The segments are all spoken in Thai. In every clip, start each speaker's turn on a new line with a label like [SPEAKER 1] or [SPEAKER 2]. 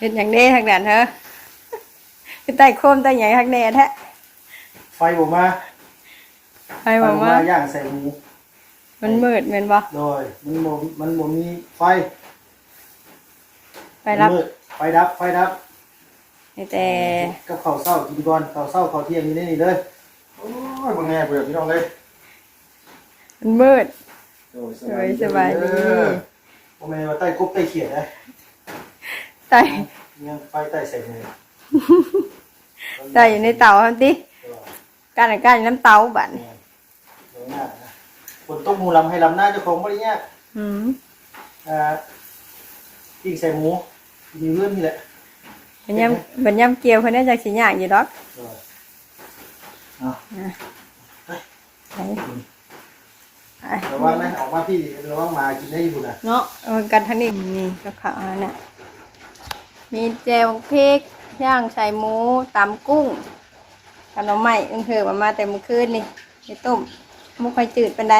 [SPEAKER 1] เห็นอย่างนี้ทางนั้นเถอะคือใต้โคมใต้ใหญ่ทางแน่แท้
[SPEAKER 2] ไฟบ่มา
[SPEAKER 1] ไปบอกว่า
[SPEAKER 2] ย่างใส่หมู
[SPEAKER 1] มันมืดแม่นบ่
[SPEAKER 2] โดยมันบ่มันบ่มีไฟ
[SPEAKER 1] ไปรับ
[SPEAKER 2] มืดไฟดับ ไฟดับ
[SPEAKER 1] แต่
[SPEAKER 2] กับข้าวเช้ากินก่อนข้าวเช้าข้าวเที่ยงนี่ได้นี่เลยโอ้ยบ่แง่เบื่อพี่น้องเลย
[SPEAKER 1] มันมืด
[SPEAKER 2] โอ้ย
[SPEAKER 1] สบายสบายดี
[SPEAKER 2] เออบ่แม่นว่าใต้กบใต้เขียดนะ
[SPEAKER 1] ใต้
[SPEAKER 2] ยังไฟใต้ใส่หมู
[SPEAKER 1] ใต้อยู่ในเตาหั่นติการอันการอยู่น้ำเตาบัดนี้
[SPEAKER 2] เดี๋ยวหน้านะฝนตกหมูลำให้ลำหน้าเจ้าของบ่ได้ยาก
[SPEAKER 1] อืม
[SPEAKER 2] อ่าปิ้งใส่หมูมีเรื่องนี่แหละ
[SPEAKER 1] บัดยามบัดยามเกี่ยวเพิ่นน่าจะสิยากอยู่ดอก
[SPEAKER 2] เอา
[SPEAKER 1] ไปไป
[SPEAKER 2] ระวังนะออกมาพี่ระวังหมากินได้อยู่นะ
[SPEAKER 1] เนาะเอากันทางนี้นี่ก็ขาวน่ะ มีแจวพริกย่างใส่หมูตำกุ้งขนมใหม่อึ้งเถือมามาแต่มื่อคืนนี่ไปต้มมุกไข่จืดเป็นได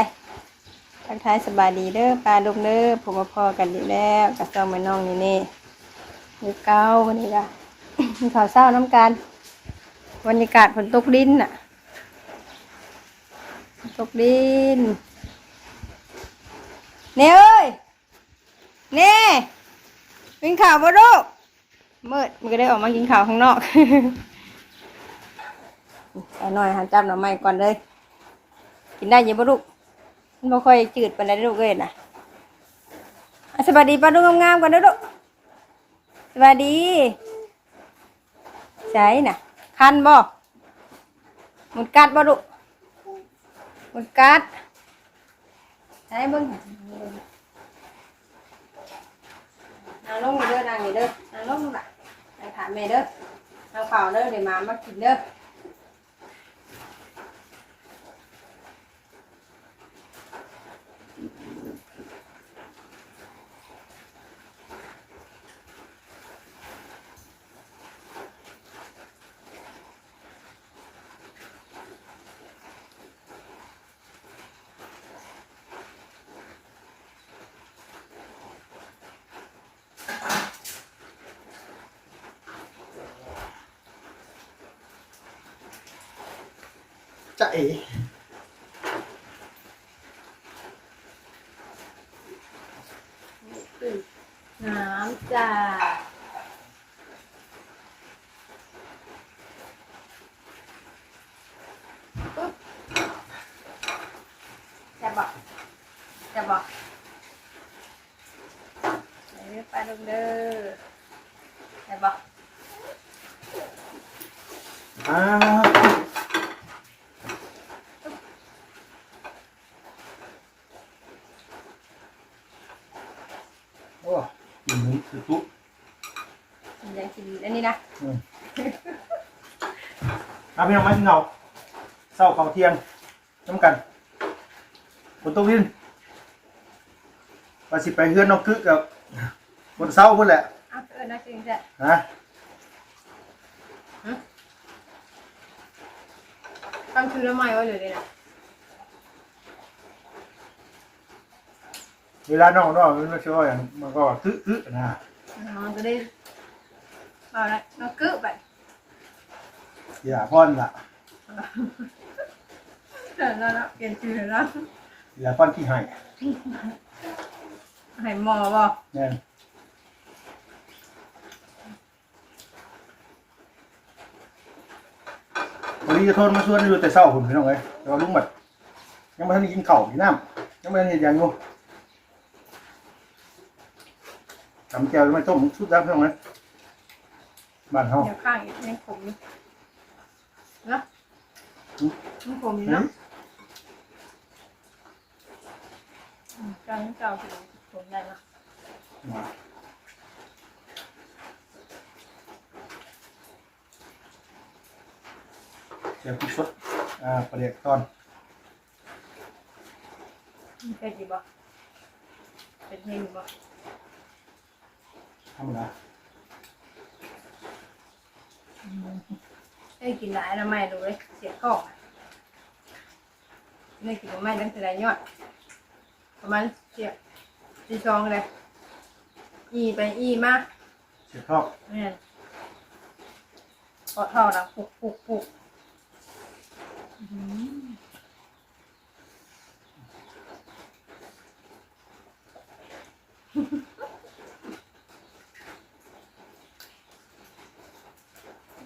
[SPEAKER 1] ทักทายสบายดีเด้อปลาดุกเด้อผมมาพอกันอยู่แล้วกับเจ้าแม่น้องนี่นี่อยู่เก้าวันนี้ละมีข่าวเศร้าน้ำกันบรรยากาศฝนตกดินน่ะตกดินเน่เอ้ยเน่กินข้าวบ่ลูก เมืดมันก็ได้ออกมากินข้าวข้างนอกเอาหน่อยหันจับหน่อไม้ก่อนเลย กินได้ยังบ่ลูกมันบ่ค่อยจืดปานใดเด้อลูกเอ้ยนะอะสวัสดีป้าดุงงามๆก่อนเด้อลูกสวัสดีใช่น่ะ คันบ่หมุดกัดบ่ลูกหมุดกัดใช้เบิ่ง นาลงเด้อนางนี่เด้อนางลงล่ะไปถามแม่เด้อเอางเปล่าเด้อเดี๋ยวมามากินเด้อ
[SPEAKER 2] จะเอ๋
[SPEAKER 1] น้ำจ้าปึ๊บจะบอกจะบอกไปเด้อไปลงเด้อจะบอก
[SPEAKER 2] อ้าวโอ้กินหมูคือตุ๊
[SPEAKER 1] มันยังกิ นอันนี้นะ
[SPEAKER 2] เอาพี่น้องมากินข้าวเศร้าข้าวเที่ยงน้ำกันฝนตกดินว่าสิไปเฮือนนกคึกกับบนเศร้าพุ่นแหละ
[SPEAKER 1] อ้าวเออน่ากินจ้ะ
[SPEAKER 2] นะ
[SPEAKER 1] ตั้งชื่อแล้วไม่ไว้เลยเลยนะ
[SPEAKER 2] เวลาน้องน้องมันช่วยอย่างมันก็คึกคึกนะ
[SPEAKER 1] มันก็ได้ เอาละเรากึ๊บไป
[SPEAKER 2] อย่าพ่อนละ
[SPEAKER 1] เดี๋ยวเราเปลี่ยนชื่อแล้ว
[SPEAKER 2] อย่าพ่อนขี้ให้
[SPEAKER 1] ให้หมอบอก
[SPEAKER 2] แน่น วันนี้จะโทษมาชวนอยู่แต่เศร้าผมพี่น้องเลยแต่ว่าลุงบัดยังไม่ทันได้กินข้าวกินน้ำยังไม่ทันเห็นอย่างอยู่ทำแก้วไม่ต้มชุดแล้วพี่น้องเลย บ้านเฮา
[SPEAKER 1] เดี๋ยวข้างอีกในผมนี่เนาะในผมนี่
[SPEAKER 2] หื
[SPEAKER 1] เนาะ
[SPEAKER 2] ม
[SPEAKER 1] กลางเก่าถึงผมได้เนาะ
[SPEAKER 2] มาเดี๋ยวพี่ชดอ่าประเดี๋ยวตอน
[SPEAKER 1] มีใครจีบบ่เป็นเฮงบ่
[SPEAKER 2] ธรรมดา
[SPEAKER 1] ได้กินหลายแล้วไม่ดูเลยเสียของไม่กินไม่ตั้งแต่ไรยอดประมาณเสียสี่ซองเลยอีไปอีมา
[SPEAKER 2] เสียบท่อ
[SPEAKER 1] แม่นพอท่อดังปุกปุกปุกอื้อหือ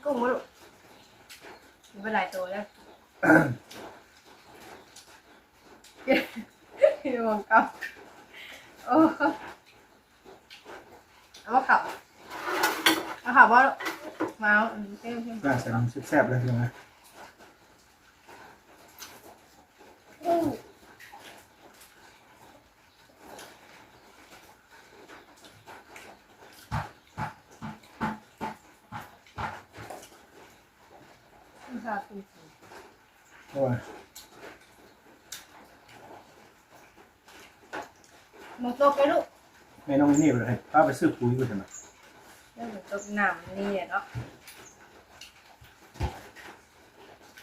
[SPEAKER 1] กุ้งมาลูกมันเป็นหลายตัวแล้วเดี๋ยวมองกับโอ้เอามาขับเอาขับว่ามาเอาเต้นเต้น
[SPEAKER 2] ย่างใส่น้ำแซ่บๆเลยยังไง
[SPEAKER 1] ไม่ทราบจริง
[SPEAKER 2] โอ้ย
[SPEAKER 1] ๆมองโตไปลูก
[SPEAKER 2] แม่น้องนี่ไปเลยป้าไปซื้อปุ๋ยไปเถอะนะ
[SPEAKER 1] เรื่องของโตหนามนี่อะเนาะ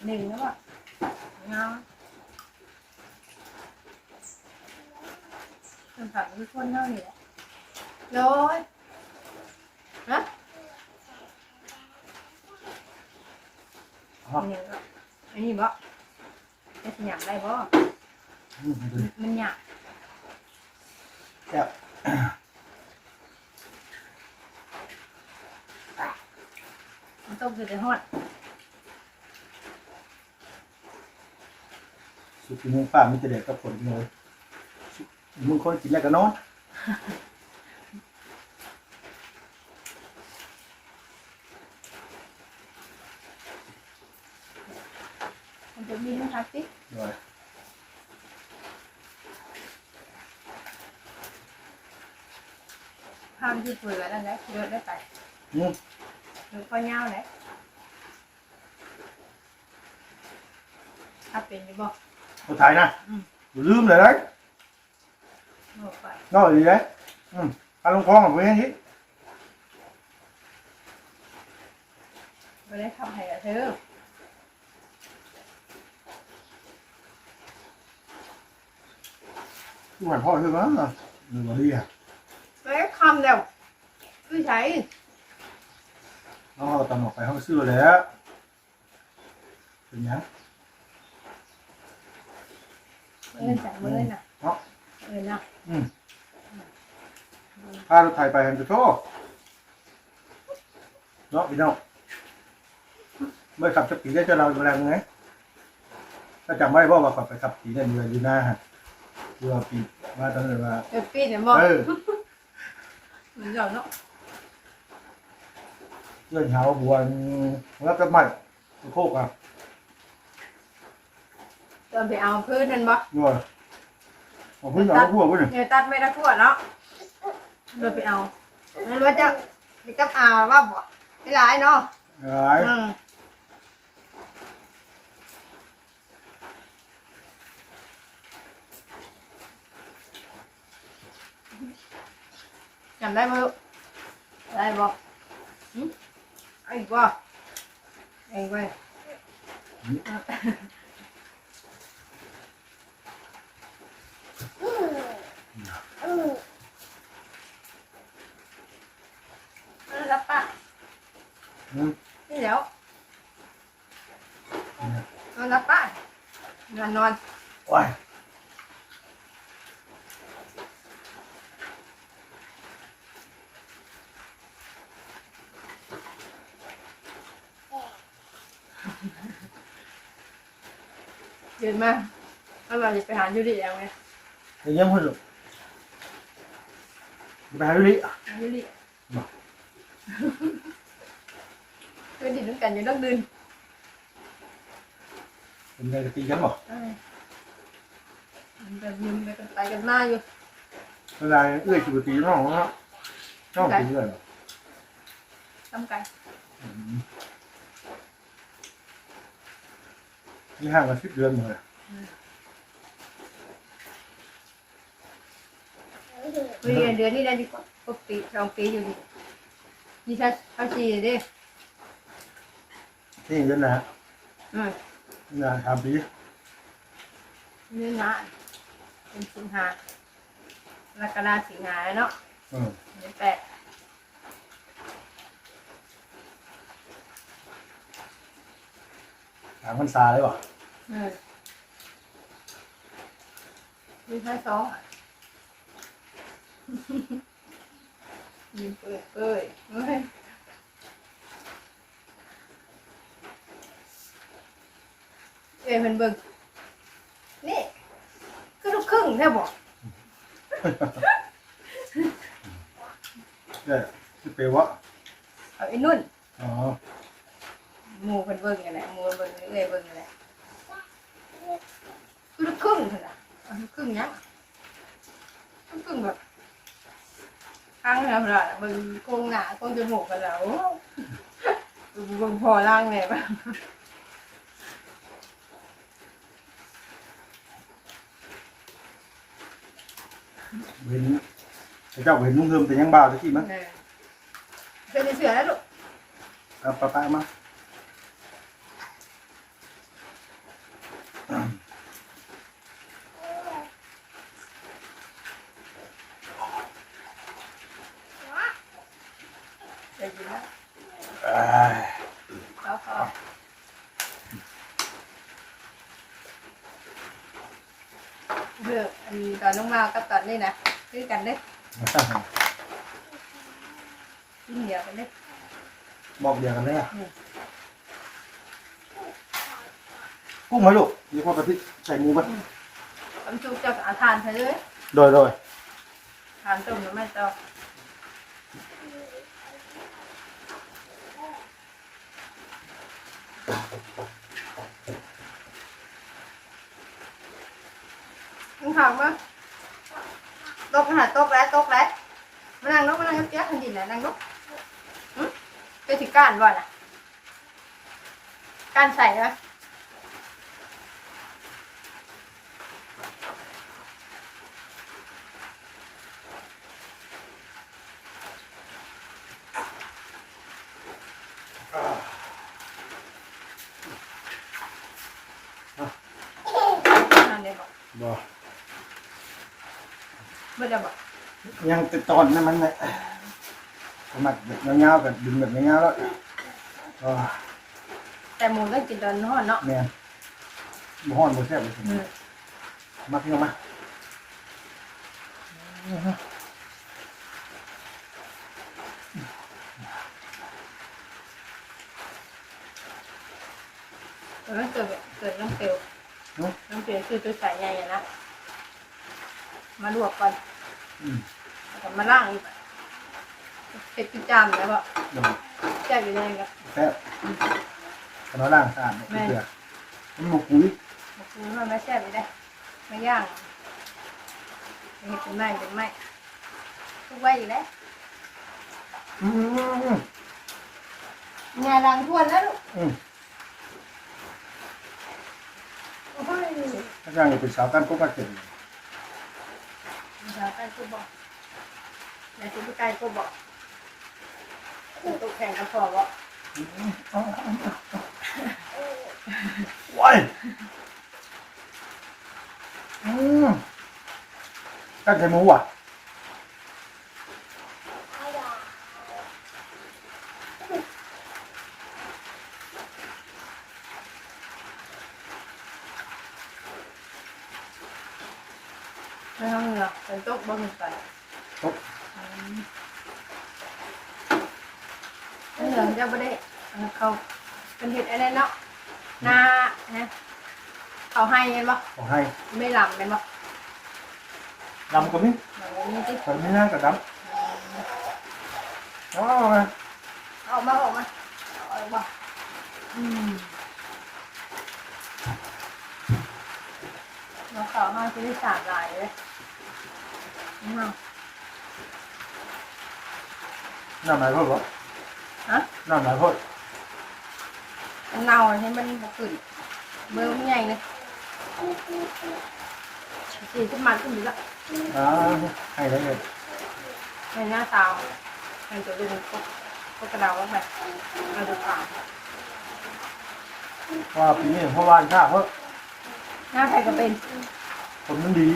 [SPEAKER 1] หนึ่งแล้วอะเงาคำถามทุกคนเท่านี้แหละโน้ยฮะ
[SPEAKER 2] อ๋อ
[SPEAKER 1] อันนี้ก็อันนี้บ่จะสิหยามได้บ่
[SPEAKER 2] อืมดูดิ
[SPEAKER 1] มันหยาบ
[SPEAKER 2] แซ่บ
[SPEAKER 1] มันต้มคือจะฮอด
[SPEAKER 2] สุดที่มึงป้ามีแต่เด็กกับผลเลยมึงคนกินแล้วก็นอน
[SPEAKER 1] มันจะมีนะครับสิ
[SPEAKER 2] ด้วย
[SPEAKER 1] ภาพที่เปิดไว้แล้วนะเดินได้ไป
[SPEAKER 2] อืม
[SPEAKER 1] หรือข้อยาวเล ยถ้าเป็นจะบอก
[SPEAKER 2] คนไทยนะอย่าลืมเลยนะ
[SPEAKER 1] บอกไป
[SPEAKER 2] นอกอีกเลยอืมพาลงคลองกับเพื่อนที่
[SPEAKER 1] ไม่ได้ทำให้กับเธอ
[SPEAKER 2] ทุกวันพ่อคือว่าหนึ่งวันดีอะ
[SPEAKER 1] ไม่ได้คำเดียวคือใช้
[SPEAKER 2] น้องเอาตำออกไปเขาก็ซื้อแล้วเป็นยัง
[SPEAKER 1] เมื่อใส่เมื่อน่ะ
[SPEAKER 2] เนาะ
[SPEAKER 1] เออนะ
[SPEAKER 2] อืมพารถไทยไปกันจะโทษเนาะพี่น้องเมื่อขับจะปีได้จะเราดูแลไงถ้าจำไม่ได้ว่าขับไปขับปีได้เดือนอยู่หน้าฮะ เรือปีมาตอนนั้นว่า
[SPEAKER 1] เดี๋ยวปีนเดี๋ยวบอก
[SPEAKER 2] เออ
[SPEAKER 1] มันหย่อนเนาะ
[SPEAKER 2] เรื่องเช้าบัวแล้วก็ไม่โคกอะ
[SPEAKER 1] เดินไปเอาพื้นนั่นบ่
[SPEAKER 2] ด้วยเอาพื้นเอาพวกพุ่น
[SPEAKER 1] เดี๋ยวตัดไม่ได้ขวดเนาะเดินไปเอาไม่รู้ว่าจะไปกับอาว่าบ่ไม่หลายเนาะ
[SPEAKER 2] หลาย
[SPEAKER 1] อืม จำได้ไหมลูกได้บ่หึไอ้บ่ไเออรับปะ
[SPEAKER 2] อืม
[SPEAKER 1] นี่เดี๋ยวนอนรับป้านนอนนอน
[SPEAKER 2] ว้าย
[SPEAKER 1] เดินมาแล้วเราจะไปหายูริแล้วไง
[SPEAKER 2] เดี๋ยวยังพุ่นลูกไปหาดูดิ
[SPEAKER 1] หายูริ
[SPEAKER 2] มา
[SPEAKER 1] เพื่อนที่ด้วยกันอยู่ต้องเดิน
[SPEAKER 2] เป็นไงจะตีกันบ่
[SPEAKER 1] เอ้ยมันแบบยืนไปกันไปกันมาอยู่
[SPEAKER 2] เวลาเอื้อยจุดตีน้องเนาะน้องตีเอื้อยเหรอ
[SPEAKER 1] ทำกัน
[SPEAKER 2] นี่ห่างกันสิบเดือนเลย
[SPEAKER 1] เรียนเดือนนี้ได้ดีกว่าก็ปีสองปีอยู่ดีนี่สับเอาสี่ดิ
[SPEAKER 2] นี่เดือนละ
[SPEAKER 1] อืม
[SPEAKER 2] นะสามปี
[SPEAKER 1] เดือนละเป็นสิงหาลักราสิงหาเนาะ
[SPEAKER 2] อืม
[SPEAKER 1] เดืแปด
[SPEAKER 2] สามพันษาเลยวะ
[SPEAKER 1] เออมีแค่สองอะยิงเปิดเอ้ยเฮ้ยเอ้ยมันเบิ่งนี่ก็ลูกครึ่งแท้บอก
[SPEAKER 2] เนี่ยคือเปลวะ
[SPEAKER 1] เอาไอ้นุ่น
[SPEAKER 2] อ๋อ
[SPEAKER 1] หมูเพิ่นเบิ่งกันแหละหมูเบิ่งเอ้ยเบิ่งกันแหละคือ ลูกครึ่งเพิ่นน่ะเอาลูกครึ่งยังลูกครึ่งแบบข้างแล้วล่ะเบิ่งโครงหน้าโครงจมูกกันแล้วโอ้เบิ่งพอล่างเลยป่ะ
[SPEAKER 2] เห็นเจ้าเห็นนุ่งเฮิมแต่ยังบ่าวตะกี้มั้ง
[SPEAKER 1] เออเป็นเสือแล้วลูก
[SPEAKER 2] เอาป้าป้ามา
[SPEAKER 1] เดี๋ยวกินแล้ว
[SPEAKER 2] อ่า
[SPEAKER 1] แล้วก็เลือก อันตอนน้องมากับตอนนี้นะคือกันเด้กินเดียวกันเด้
[SPEAKER 2] บอกเดียวกันเลยอะ
[SPEAKER 1] อืม
[SPEAKER 2] กุ้งไหมลูกเดี๋ยวพ่อกะทิใส่หมูไป
[SPEAKER 1] ตำชุกเจะอาทานใช่เลย
[SPEAKER 2] โดยโดย
[SPEAKER 1] ทานต้มแล้วไม่ต้องมึงถามว่า ตกขนาดตกแล้วตกแล้วมานั่งนกมานั่งเปียกทันทีเลยนั่งนกหึไปถึงก้านบ่ล่ะก้านใส่ไหม นั่นเลยบอก
[SPEAKER 2] บอก
[SPEAKER 1] ไม่ได้บอก
[SPEAKER 2] ยังติดตอนนั่นมันเลยสมัครแบบเงาๆกับดึงแบบเงาๆแล้วอ๋อ
[SPEAKER 1] แต่หมูต้องกินตอนนอนเนาะ
[SPEAKER 2] แม่นบ่ฮ้อนบ่แซ่บเลย
[SPEAKER 1] อืม
[SPEAKER 2] มาพี่น้องมา
[SPEAKER 1] เออเกิดเกิดน้ำเปลวน้ำเปลวคือตัวใส่ใหญ่อะนะมาลวกก่อน
[SPEAKER 2] อืม
[SPEAKER 1] แล้วก็มาล่างอีกเผ็ดที่จามแล้วก็
[SPEAKER 2] เดี๋ยว
[SPEAKER 1] แซ่บอยู่ในกับ
[SPEAKER 2] แซ่บขนมล่างสะอาดเนี่ยเกลือมันหมูปุ๋ย
[SPEAKER 1] หมูคูมันไม่แซ่บอยู่ได้ไม่ย่างไม่เห็ดเป็นไม้เป็นไม้ทุกไว้อยู่แล้ว
[SPEAKER 2] อืม
[SPEAKER 1] งานรังทวนแล้วลูก
[SPEAKER 2] อืม
[SPEAKER 1] โอ้ย
[SPEAKER 2] ถ้าจ้างอย่าเป็นสาวกันก็มาเก็บ
[SPEAKER 1] สาวใกล้ก็บอก นายคุณใกล้ก็บอกตกแข่งกับพ่อบอก
[SPEAKER 2] ว้ายอืมกันใส่หมูอะ
[SPEAKER 1] ไม่ต้องเหรอเป็นโต๊ะบ่มีไฟ
[SPEAKER 2] ครบ
[SPEAKER 1] อืม เหลืองจะไม่ได้เอาเขาเป็นเห็ดอะไรเนาะหน้านะเขาให้กันปะ
[SPEAKER 2] ขอให้
[SPEAKER 1] ไม่หลำกันปะ
[SPEAKER 2] ดำก็มี
[SPEAKER 1] แบบนี้จิ
[SPEAKER 2] ใส่ไม่น่ากับดำอ๋อมา
[SPEAKER 1] เอาออกมาเอาออกมาเอาออกมาอืมเราเขาให้จะได้สามลายเลยอื ม
[SPEAKER 2] น้ำไหนพ่อบอก
[SPEAKER 1] ฮะ
[SPEAKER 2] น้ำไหนพ่อ
[SPEAKER 1] มันเน่าให้มันบขึ้นเบอร์มันใหญ่เลยสี่ขึ้นมาขึ้นอยู่แล้ว
[SPEAKER 2] อ่าให้ได้เลย
[SPEAKER 1] ในหน้าตาวมันจะดึงพวกพวกกระดาษออกไปเราดูข่าว
[SPEAKER 2] ว่าปีนี้เพราะว่าชาเพราะ
[SPEAKER 1] หน้าใครก็เป็น
[SPEAKER 2] ผลมันดี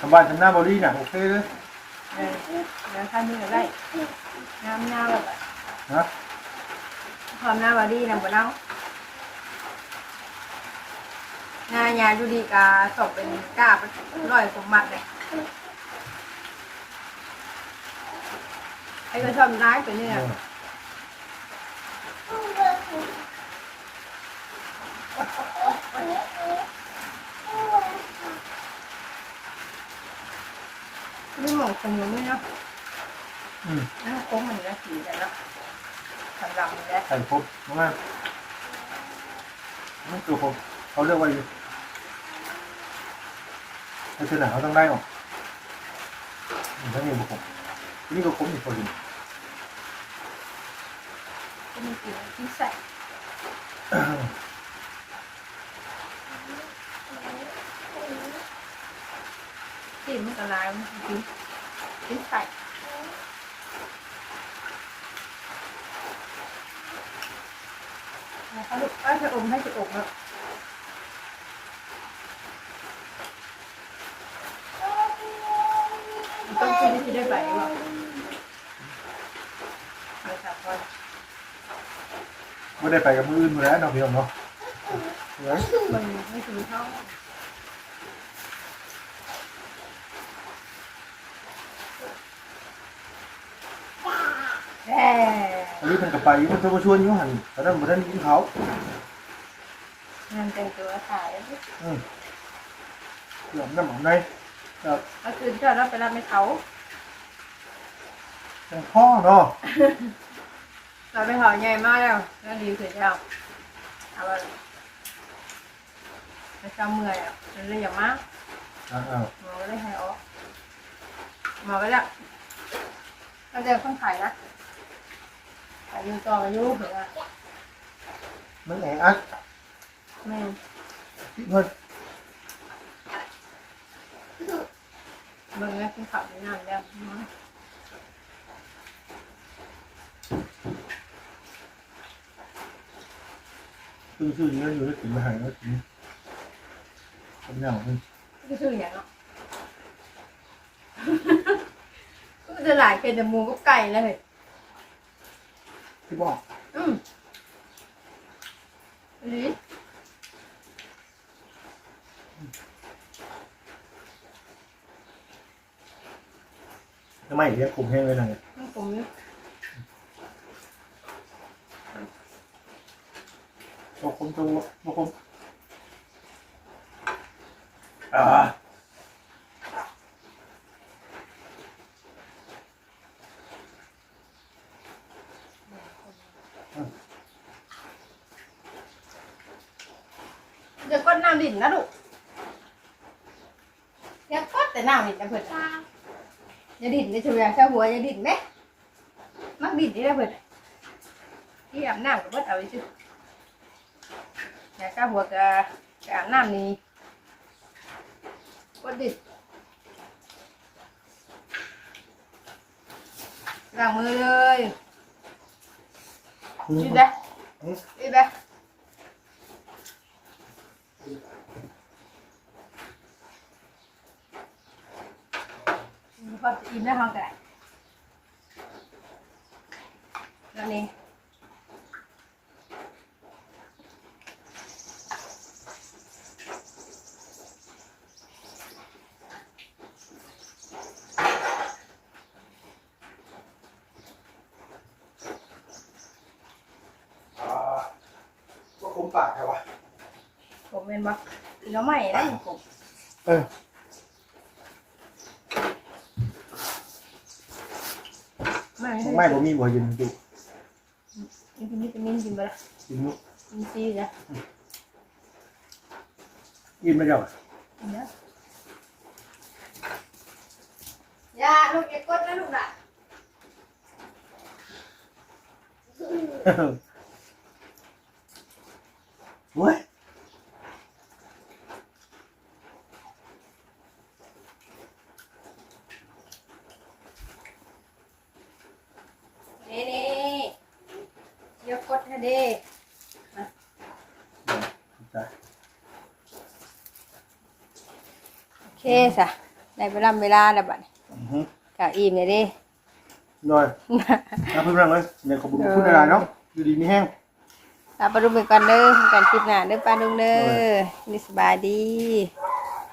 [SPEAKER 2] ทำบ้านทำหน้าบอดี้น่ะโอเคเลย
[SPEAKER 1] เออเดี๋ยวข้ามือได้งามงามแบบ
[SPEAKER 2] ฮะ
[SPEAKER 1] ความหน้าบอดี้นะบ่เน่าหน้ายาดูดีกาสอบเป็นกล้าเป็นร้อยสมบัติเลยไอ้ก็ชอบร้ายตัว
[SPEAKER 2] เนี้ย
[SPEAKER 1] ไม่หมองคงอยู่ไม่เนาะ
[SPEAKER 2] อืม
[SPEAKER 1] นั่นโค้งมันจะสีกันเนาะสำหรับมันแล้ว
[SPEAKER 2] ใส่ครบมากนั่นคือผมเขาเรียกว่าอยู่ถ้าเชื่อหนาเขาต้องได้ออกอืมทั้งนี้บุกผมนี่ก็ครบอีกคนหนึ่ง
[SPEAKER 1] ก็มีกลิ่นที่ใส่กลิ่นมันก็ลายมันกินที่ใส่ แล้วก็ลูกเอ้ยจะอมให้จะอมแล้วมันต้องกินที่ได้ใบวะเอาสับก่อน
[SPEAKER 2] ไม่ได้ไปกับมืออื่นมาแล้วเนาะพี่น้องเนาะเฮ้ย
[SPEAKER 1] มันไม่ถึงเท่าแหม
[SPEAKER 2] อั นนี้เป็นกับไปอยุ่มันจะมาชวนอยุ่หันแต่นั้นมันนั้นกินเขา
[SPEAKER 1] งานแต่งตัวถ่ายแล้ว
[SPEAKER 2] อืมเหลือมน้ำหอมในแบบ
[SPEAKER 1] เมื่อคืนเจ้าเราไปรับให้เขา
[SPEAKER 2] เป็นพ่อเนาะ
[SPEAKER 1] เราไปเขาใหญ่มากแล้วแล้วดีคือเจ้าเอาไปไปเจ้าเมื่อยอะมันเลยอย่างมาก
[SPEAKER 2] อ่า
[SPEAKER 1] หมอก็เลยให้ออกหมอไปแล้วเราเจอคนขายนะ ขายอยูต่ออายุเหรอ
[SPEAKER 2] ๆมันแองอัด
[SPEAKER 1] แม่
[SPEAKER 2] ที่เงิน
[SPEAKER 1] เบิ่งแล้วกินข้าวในน้ำแล้วเนาะ
[SPEAKER 2] ซื้อซื้อเงินอยู่แล้วกินมาหายแล้วกินทำอย่างนึง
[SPEAKER 1] ก็ชื่ออย่างเนาะก็จะหลายเป็นแต่หมูกับไก่เลย
[SPEAKER 2] ที่บอก
[SPEAKER 1] อืมอันนี้
[SPEAKER 2] ทำไมเรียกกลุ่มแห้งเลยนะเนี่ย
[SPEAKER 1] มันผมอยู่
[SPEAKER 2] บอกคนตัวบอกคนอ่า
[SPEAKER 1] อย่ากดน้ำดิ่นนะลูกอย่ากดแต่ น้ำดิ่นนะเพื่อนอย่าดิ่นจะช่วยชาวหัวอย่าดิ่นไหมมักดิ่นนี่นะเพื่อนที่อาบน้ำกับเบิดเอาไปชื่ออย่าชาวหัวกับกับอาบน้ำนี่กดดิ่นล้างมือเลยยืดได้ยืดได้ พอจะอิ่มได้ห้องกันแล้วนี่
[SPEAKER 2] อ่าว่าคุมปากใครวะ
[SPEAKER 1] ผมเป็นบักแล้วใหม่ได้ผม
[SPEAKER 2] เออ
[SPEAKER 1] ไม่
[SPEAKER 2] ไม่ผมมีบ่อยืนดู
[SPEAKER 1] กินกินวิตามินกินไปละ
[SPEAKER 2] กินนุก
[SPEAKER 1] กินซีจ้ะ
[SPEAKER 2] กินไม่เจ้าอะ
[SPEAKER 1] กินเยอะยาลูกอย่ากดนะลูกน่ะ
[SPEAKER 2] เว้ย
[SPEAKER 1] นี่นี่อย่ากดนะเด้
[SPEAKER 2] จ้ะ
[SPEAKER 1] โอเคจ้ะได้เวลาเวลาแล้วบัดนี้
[SPEAKER 2] อือฮึ
[SPEAKER 1] กะอิ่มเลยเด้
[SPEAKER 2] หน่อยนะเพื่อนๆเลยเนี่ยขอบคุณคุณอะไรเนาะอยู่ดีมีแห้ง
[SPEAKER 1] ลาปลาดุงไปก่อนเด้อกันคลิปหน้าเด้อปลาดุงเด้อนี่สบายดี